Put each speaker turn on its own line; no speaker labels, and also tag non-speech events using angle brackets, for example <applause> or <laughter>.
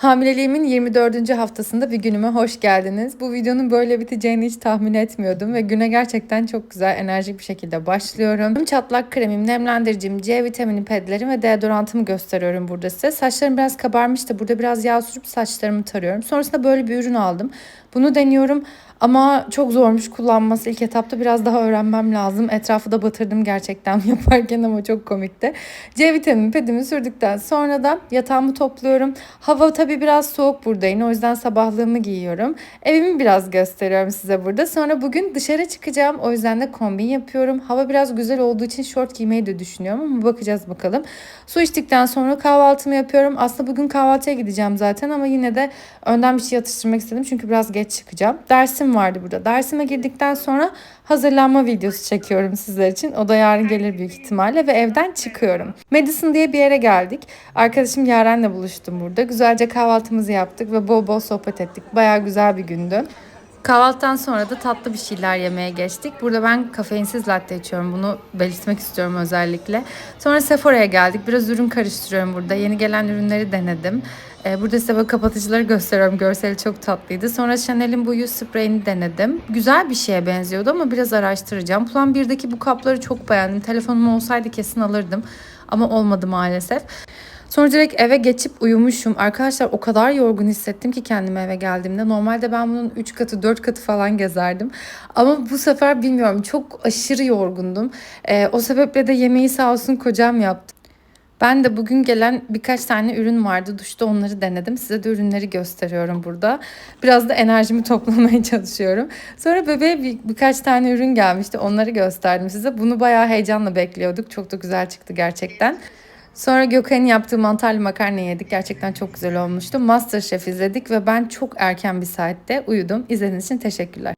Hamileliğimin 24. haftasında bir günüme hoş geldiniz. Bu videonun böyle biteceğini hiç tahmin etmiyordum ve güne gerçekten çok güzel, enerjik bir şekilde başlıyorum. Tüm Çatlak kremim, nemlendiricim, C vitamini pedlerim ve deodorantımı gösteriyorum burada size. Saçlarım biraz kabarmıştı. Burada biraz yağ sürüp saçlarımı tarıyorum. Sonrasında böyle bir ürün aldım. Bunu deniyorum ama çok zormuş kullanması. İlk etapta biraz daha öğrenmem lazım. Etrafı da batırdım gerçekten <laughs> yaparken ama çok komikti. C vitamini pedimi sürdükten sonra da yatağımı topluyorum. Hava tabii biraz soğuk burada yine o yüzden sabahlığımı giyiyorum. Evimi biraz gösteriyorum size burada. Sonra bugün dışarı çıkacağım. O yüzden de kombin yapıyorum. Hava biraz güzel olduğu için şort giymeyi de düşünüyorum ama bakacağız bakalım. Su içtikten sonra kahvaltımı yapıyorum. Aslında bugün kahvaltıya gideceğim zaten ama yine de önden bir şey atıştırmak istedim. Çünkü biraz geç çıkacağım. Dersim vardı burada. Dersime girdikten sonra hazırlanma videosu çekiyorum sizler için. O da yarın gelir büyük ihtimalle ve evden çıkıyorum. Madison diye bir yere geldik. Arkadaşım Yaren'le buluştum burada. Güzelce kahvaltımızı yaptık ve bol bol sohbet ettik. Bayağı güzel bir gündü. Kahvaltıdan sonra da tatlı bir şeyler yemeye geçtik. Burada ben kafeinsiz latte içiyorum. Bunu belirtmek istiyorum özellikle. Sonra Sephora'ya geldik. Biraz ürün karıştırıyorum burada. Yeni gelen ürünleri denedim. Ee, Burada size böyle kapatıcıları gösteriyorum. Görseli çok tatlıydı. Sonra Chanel'in bu yüz spreyini denedim. Güzel bir şeye benziyordu ama biraz araştıracağım. Plan 1'deki bu kapları çok beğendim. Telefonum olsaydı kesin alırdım. Ama olmadı maalesef. Sonra direkt eve geçip uyumuşum. Arkadaşlar o kadar yorgun hissettim ki kendimi eve geldiğimde. Normalde ben bunun 3 katı 4 katı falan gezerdim. Ama bu sefer bilmiyorum çok aşırı yorgundum. Ee, o sebeple de yemeği sağ olsun kocam yaptı. Ben de bugün gelen birkaç tane ürün vardı. Duşta onları denedim. Size de ürünleri gösteriyorum burada. Biraz da enerjimi <laughs> toplamaya çalışıyorum. Sonra bebeğe bir, birkaç tane ürün gelmişti. Onları gösterdim size. Bunu bayağı heyecanla bekliyorduk. Çok da güzel çıktı gerçekten. Sonra Gökhan'ın yaptığı mantarlı makarna yedik. Gerçekten çok güzel olmuştu. Masterchef izledik ve ben çok erken bir saatte uyudum. İzlediğiniz için teşekkürler.